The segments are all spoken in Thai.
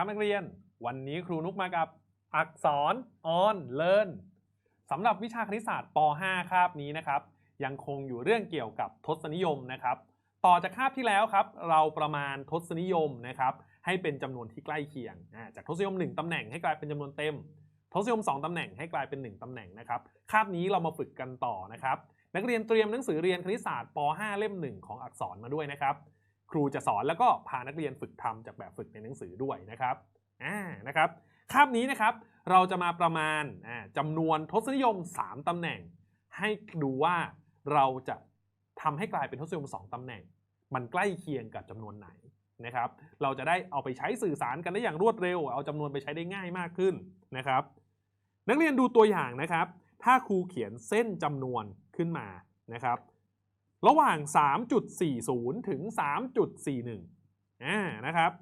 ครับนักเรียน วันนี้ครูนุกมากับอักษรออนเลินสำหรับวิชาคณิตศาสตร์ป .5 คาบนี้นะครับ ยังคงอยู่เรื่องเกี่ยวกับทศนิยมนะครับ ต่อจากคาบที่แล้วครับ เราประมาณทศนิยมนะครับ ให้เป็นจำนวนที่ใกล้เคียง จากทศนิยม 1ตำแหน่งให้กลายเป็นจำนวนเต็ม ทศนิยม 2ตำแหน่งให้กลายเป็น 1ตำแหน่งนะครับ คาบนี้เรามาฝึกกันต่อนะครับ นักเรียนเตรียมหนังสือเรียนคณิตศาสตร์ป .5 เล่ม 1 ของอักษรมาด้วยนะครับ ครูจะสอนแล้วก็พานักเรียนฝึกทำจากแบบฝึกในหนังสือด้วยนะครับอ่านะครับคาบนี้นะครับเราจะมาประมาณอ่าจำนวนทศนิยม 3ตำแหน่ง ให้ดูว่าเราจะทำให้กลายเป็นทศนิยม 2ตำแหน่ง มันใกล้เคียงกับจำนวนไหนนะครับ เราจะได้เอาไปใช้สื่อสารกันได้อย่างรวดเร็ว เอาจำนวนไปใช้ได้ง่ายมากขึ้นนะครับ นักเรียนดูตัวอย่างนะครับ ถ้าครูเขียนเส้นจำนวนขึ้นมานะครับ ระหว่าง 3.40 ถึง 3.41อ่านะครับ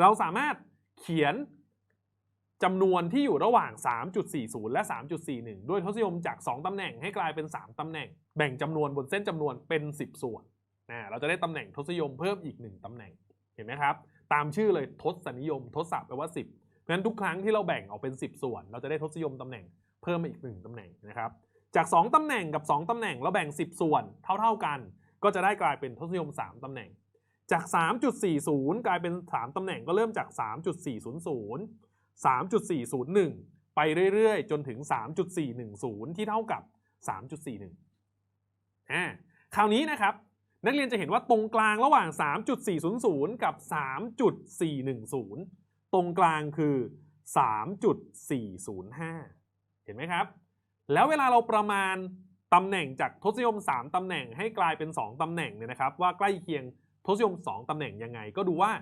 เราสามารถเขียนจำนวนที่อยู่ระหว่าง 3.40 และ 3.41 ด้วยทศนิยมจาก 2ตำแหน่งให้กลายเป็น 3ตำแหน่ง แบ่งจำนวนบนเส้นจำนวนเป็น 10 ส่วนอ่าเราจะได้ตำแหน่งทศนิยมเพิ่มอีก 1ตำแหน่ง เห็นไหมครับ ตามชื่อเลยทศนิยม ทศศัพท์แปลว่า 10เพราะฉะนั้นทุกครั้งที่เราแบ่งออกเป็น 10 ส่วน เราจะได้ทศนิยมตำแหน่งเพิ่มมาอีก 1ตำแหน่งนะครับ จาก 2 ตำแหน่งกับ 2 ตำแหน่งเราแบ่ง 10 ส่วนเท่า ๆกัน ก็จะได้กลายเป็นทศนิยม 3 ตำแหน่ง จาก 3.40 กลายเป็น 3 ตำแหน่งก็เริ่มจาก 3.400 3.401 ไปเรื่อยๆ จนถึง 3.410 ที่เท่ากับ 3.41อ่าคราวนี้นะครับ นักเรียนจะเห็นว่าตรงกลางระหว่าง 3.400 กับ 3.410 ตรงกลางคือ 3.405 เห็นไหมครับ แล้วเวลาเราประมาณตำแหน่งจากทศนิยม 3ตำแหน่งให้กลายเป็น 2ตำแหน่งเนี่ยนะครับว่าใกล้เคียงทศนิยม 2ตำแหน่งยังไง ก็ดูว่า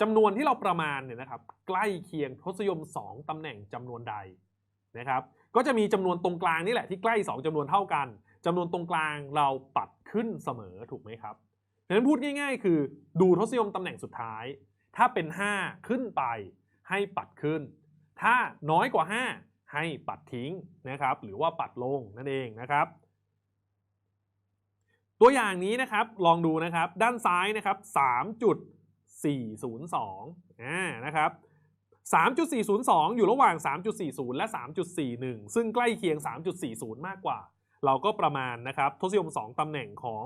จำนวนที่เราประมาณเนี่ยนะครับใกล้เคียงทศนิยม 2ตำแหน่งจำนวนใดนะครับก็จะมีจำนวนตรงกลางนี่แหละที่ใกล้ 2จำนวนเท่ากันจำนวนตรงกลางเราปัดขึ้นเสมอถูกไหมครับดังนั้นพูดง่าย ๆ คือดูทศนิยมตำแหน่งสุดท้าย ถ้าเป็น 5 ขึ้นไปให้ปัดขึ้น ถ้าน้อยกว่า 5 ให้ปัดทิ้งนะครับ หรือว่าปัดลงนั่นเองนะครับ ตัวอย่างนี้นะครับลองดูนะครับ ด้านซ้ายนะครับ 3.402อ่านะครับ3.402 อยู่ระหว่าง 3.40 และ 3.41 ซึ่งใกล้เคียง 3.40 มากกว่า เราก็ประมาณนะครับทศนิยม 2ตำแหน่งของ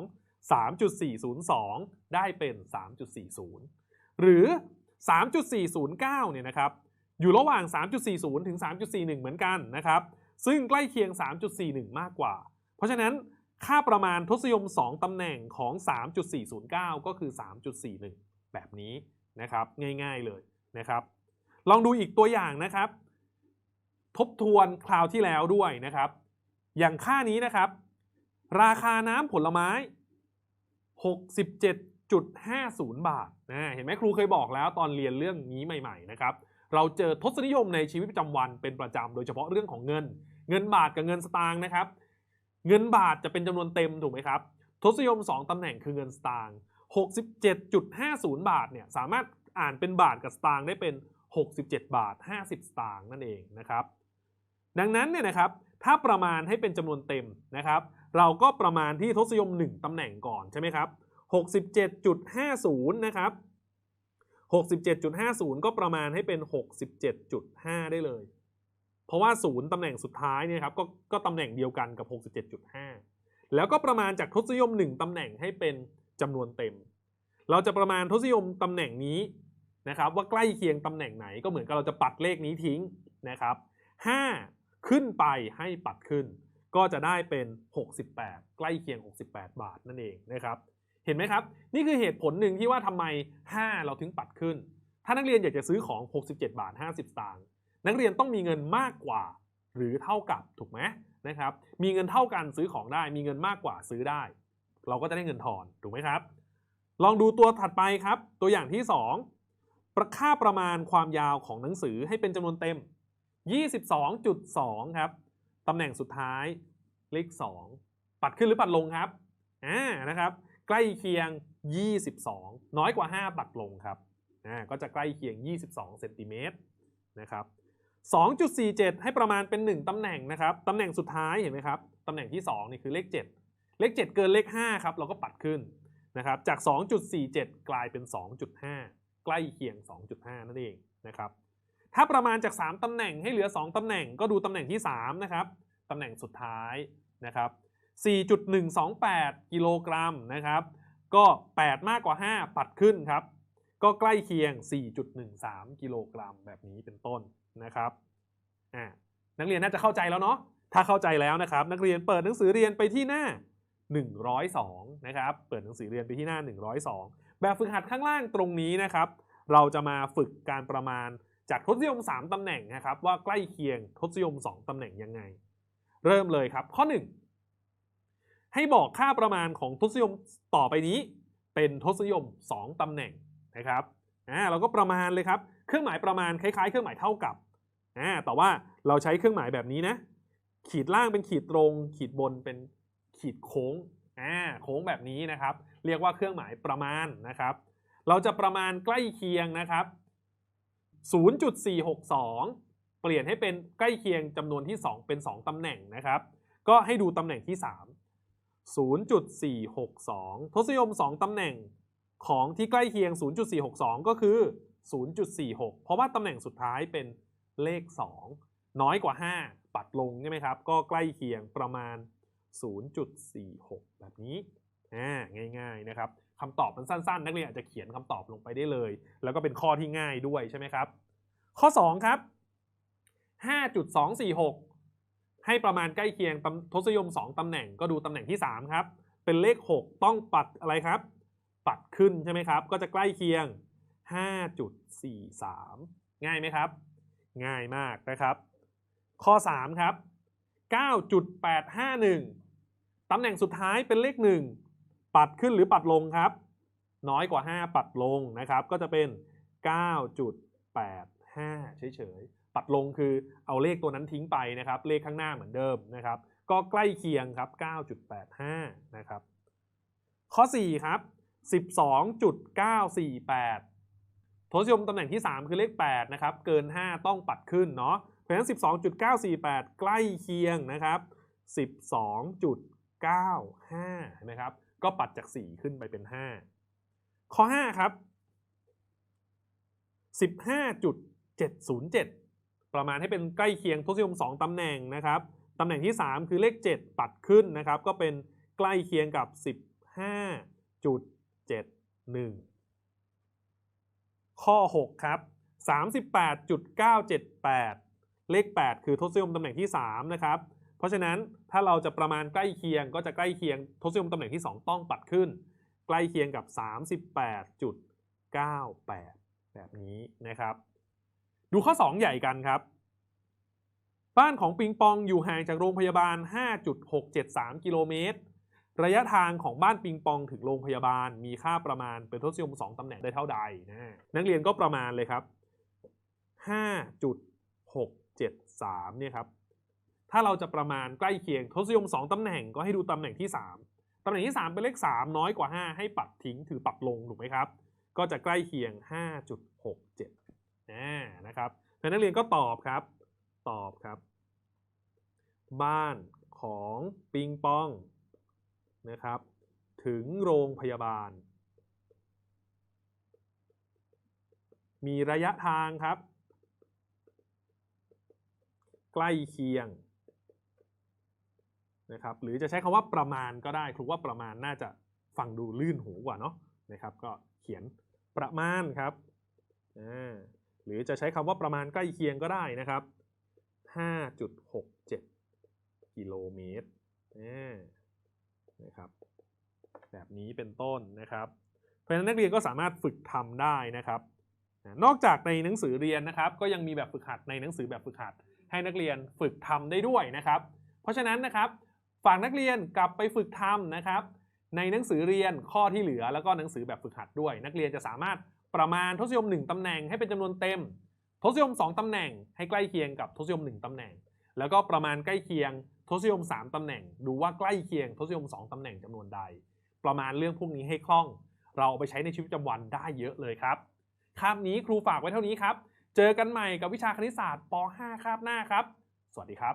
3.402 ได้เป็น 3.40 หรือ 3.409 เนี่ยนะครับ อยู่ระหว่าง 3.40 ถึง 3.41 เหมือนกันนะครับ ซึ่งใกล้เคียง 3.41 มากกว่า เพราะฉะนั้นค่าประมาณทศยม 2 ตำแหน่งของ 3.409 ก็คือ 3.41 แบบนี้นะครับ ง่ายๆเลยนะครับ ลองดูอีกตัวอย่างนะครับ ทบทวนคราวที่แล้วด้วยนะครับ อย่างค่านี้นะครับ ราคาน้ำผลไม้ 67.50 บาทนะเห็นไหมครูเคยบอกแล้วตอนเรียนเรื่องนี้ใหม่ ๆ นะครับ เราเจอทศนิยมในชีวิตประจำวันเป็นประจำโดยเฉพาะเรื่องของเงิน เงินบาทกับเงินสตางค์นะครับ เงินบาทจะเป็นจำนวนเต็มถูกไหมครับ ทศนิยม 2ตำแหน่งคือเงินสตางค์67.50 บาทเนี่ยสามารถอ่านเป็นบาทกับสตางค์ได้เป็น 67 บาท 50 สตางค์นั่นเองนะครับ ดังนั้นเนี่ยนะครับถ้าประมาณให้เป็นจำนวนเต็มนะครับ เราก็ประมาณที่ทศนิยม 1ตำแหน่งก่อนใช่ไหมครับ67.50 นะครับ 67.50 ก็ประมาณให้เป็น 67.5 ได้เลย เพราะว่าศูนย์ตำแหน่งสุดท้ายเนี่ยครับก็ก็ตำแหน่งเดียวกันกับ 67.5 แล้วก็ประมาณจากทศนิยม 1ตำแหน่งให้เป็นจำนวนเต็ม เราจะประมาณทศนิยมตำแหน่งนี้นะครับว่าใกล้เคียงตำแหน่งไหนก็เหมือนกับเราจะปัดเลขนี้ทิ้งนะครับ5ขึ้นไปให้ปัดขึ้น ก็จะได้เป็น 68 ใกล้เคียง 68 บาทนั่นเองนะครับ เห็นไหมครับ นี่คือเหตุผลหนึ่งที่ว่าทำไม 5 เราถึงปัดขึ้น ถ้านักเรียนอยากจะซื้อของ 67 บาท 50สตางค์นักเรียนต้องมีเงินมากกว่า หรือเท่ากับถูกไหมนะครับ มีเงินเท่ากันซื้อของได้ มีเงินมากกว่าซื้อได้ เราก็จะได้เงินทอนถูกไหมครับ ลองดูตัวถัดไปครับ ตัวอย่างที่ 2 ประค่าประมาณความยาวของหนังสือให้เป็นจำนวนเต็ม 22.2 ครับตำแหน่งสุดท้ายเลข2ปัดขึ้นหรือปัดลงครับอ่านะครับ ใกล้เคียง 22 น้อยกว่า 5 ปัดลงครับอ่าก็จะใกล้เคียง 22 เซนติเมตรนะครับ2.47 ให้ประมาณเป็น 1 ตำแหน่งนะครับ ตำแหน่งสุดท้ายเห็นไหมครับ ตำแหน่งที่ 2 นี่คือเลข 7 เลข 7 เกินเลข 5 ครับ เราก็ปัดขึ้นนะครับ จาก 2.47 กลายเป็น 2.5 ใกล้เคียง 2.5 นั่นเองนะครับ ถ้าประมาณจาก 3 ตำแหน่งให้เหลือ 2 ตำแหน่งก็ดูตำแหน่งที่ 3 นะครับ ตำแหน่งสุดท้ายนะครับ 4.128 กิโลกรัมนะครับ ก็ 8 มากกว่า 5 ปัดขึ้นครับ ก็ใกล้เคียง 4.13 กิโลกรัมแบบนี้เป็นต้นนะครับอ่านักเรียนน่าจะเข้าใจแล้วเนาะ ถ้าเข้าใจแล้วนะครับ นักเรียนเปิดหนังสือเรียนไปที่หน้า 102 นะครับ เปิดหนังสือเรียนไปที่หน้า 102 แบบฝึกหัดข้างล่างตรงนี้นะครับ เราจะมาฝึกการประมาณจากทศนิยม 3 ตำแหน่งนะครับ ว่าใกล้เคียงทศนิยม 2 ตำแหน่งยังไง เริ่มเลยครับ ข้อ 1 ให้บอกค่าประมาณของทศนิยมต่อไปนี้ เป็นทศนิยม 2ตำแหน่งนะครับอ่าเราก็ประมาณเลยครับ เครื่องหมายประมาณคล้ายๆ เครื่องหมายเท่ากับอ่าแต่ว่าเราใช้เครื่องหมายแบบนี้นะ ขีดล่างเป็นขีดตรง ขีดบนเป็นขีดโค้งอ่าโค้งแบบนี้นะครับ เรียกว่าเครื่องหมายประมาณนะครับ เราจะประมาณใกล้เคียงนะครับ 0.462 เปลี่ยนให้เป็นใกล้เคียงจำนวนที่ 2 เป็น 2ตำแหน่งนะครับ ก็ให้ดูตำแหน่งที่ 3 0.462 ทศนิยม 2 ตำแหน่งของที่ใกล้เคียง 0.462 ก็คือ 0.46 เพราะว่าตำแหน่งสุดท้ายเป็นเลข 2 น้อยกว่า 5 ปัดลงใช่ไหมครับ ก็ใกล้เคียงประมาณ 0.46 แบบนี้อ่าง่ายๆนะครับคำตอบมันสั้นๆ นักเรียนอาจจะเขียนคำตอบลงไปได้เลย แล้วก็เป็นข้อที่ง่ายด้วยใช่ไหมครับ ข้อ 2 ครับ 5.246 ให้ประมาณใกล้เคียงทศนิยม 2 ตำแหน่งก็ดูตำแหน่งที่ 3 ครับ เป็นเลข 6 ต้องปัดอะไรครับ ปัดขึ้นใช่ไหมครับ ก็จะใกล้เคียง 5.43 ง่ายไหมครับ ง่ายมากนะครับ ข้อ 3 ครับ 9.851 ตำแหน่งสุดท้ายเป็นเลข 1 ปัดขึ้นหรือปัดลงครับ น้อยกว่า 5 ปัดลงนะครับ ก็จะเป็น 9.85 เฉยๆ ปัดลงคือเอาเลขตัวนั้นทิ้งไปนะครับ เลขข้างหน้าเหมือนเดิมนะครับ ก็ใกล้เคียงครับ 9.85 นะครับ ข้อ 4 ครับ 12.948 ทศนิยมตำแหน่งที่ 3 คือเลข 8 นะครับ เกิน 5 ต้องปัดขึ้นเนาะ เพราะฉะนั้น 12.948 ใกล้เคียงนะครับ 12.95 นะครับ ก็ปัดจาก 4 ขึ้นไปเป็น 5 ข้อ 5 ครับ 15.707 ประมาณให้เป็นใกล้เคียงทศนิยม2ตำแหน่งนะครับตำแหน่งที่ 3 คือเลข 7 ปัดขึ้นนะครับ ก็เป็นใกล้เคียงกับ 15.71 ข้อ 6 ครับ 38.978 เลข 8 คือทศนิยมตำแหน่งที่ 3 นะครับ เพราะฉะนั้นถ้าเราจะประมาณใกล้เคียงก็จะใกล้เคียงทศนิยมตำแหน่งที่ 2 ต้องปัดขึ้น ใกล้เคียงกับ 38.98 แบบนี้นะครับ ดูข้อ 2 ใหญ่กันครับ บ้านของปิงปองอยู่ห่างจากโรงพยาบาล 5.673 กิโลเมตร ระยะทางของบ้านปิงปองถึงโรงพยาบาลมีค่าประมาณเป็นทศนิยม2ตำแหน่งได้เท่าใดนะนักเรียนก็ประมาณเลยครับ 5.673 เนี่ยครับ ถ้าเราจะประมาณใกล้เคียงทศนิยม 2ตำแหน่งก็ให้ดูตำแหน่งที่ 3ตำแหน่งที่ 3 เป็นเลข 3 น้อยกว่า 5 ให้ปัดทิ้งถือปัดลงถูกไหมครับ ก็จะใกล้เคียง 5.67 นะครับแล้วนักเรียนก็ตอบครับ ตอบครับ บ้านของปิงปองนะครับ ถึงโรงพยาบาล มีระยะทางครับ ใกล้เคียงนะครับหรือจะใช้คำว่าประมาณก็ได้ครูว่าประมาณน่าจะฟังดูลื่นหูกว่าเนาะนะครับ ก็เขียนประมาณครับอ่า หรือจะใช้คำว่าประมาณใกล้เคียงก็ได้นะครับ 5.67 กิโลเมตรนะครับ แบบนี้เป็นต้นนะครับ เพราะฉะนั้นนักเรียนก็สามารถฝึกทำได้นะครับ นอกจากในหนังสือเรียนนะครับ ก็ยังมีแบบฝึกหัดในหนังสือแบบฝึกหัด ให้นักเรียนฝึกทำได้ด้วยนะครับ เพราะฉะนั้นนะครับฝากนักเรียนกลับไปฝึกทำนะครับ ในหนังสือเรียนข้อที่เหลือแล้วก็หนังสือแบบฝึกหัดด้วย นักเรียนจะสามารถ ประมาณทศนิยม 1 ตำแหน่งให้เป็นจำนวนเต็ม ทศนิยม 2 ตำแหน่งให้ใกล้เคียงกับทศนิยม 1 ตำแหน่ง แล้วก็ประมาณใกล้เคียงทศนิยม 3 ตำแหน่ง ดูว่าใกล้เคียงทศนิยม 2 ตำแหน่งจำนวนใด ประมาณเรื่องพวกนี้ให้คล่อง เราเอาไปใช้ในชีวิตประจำวันได้เยอะเลยครับคาบนี้ครูฝากไว้เท่านี้ครับ เจอกันใหม่กับวิชาคณิตศาสตร์ป .5 คาบหน้าครับ สวัสดีครับ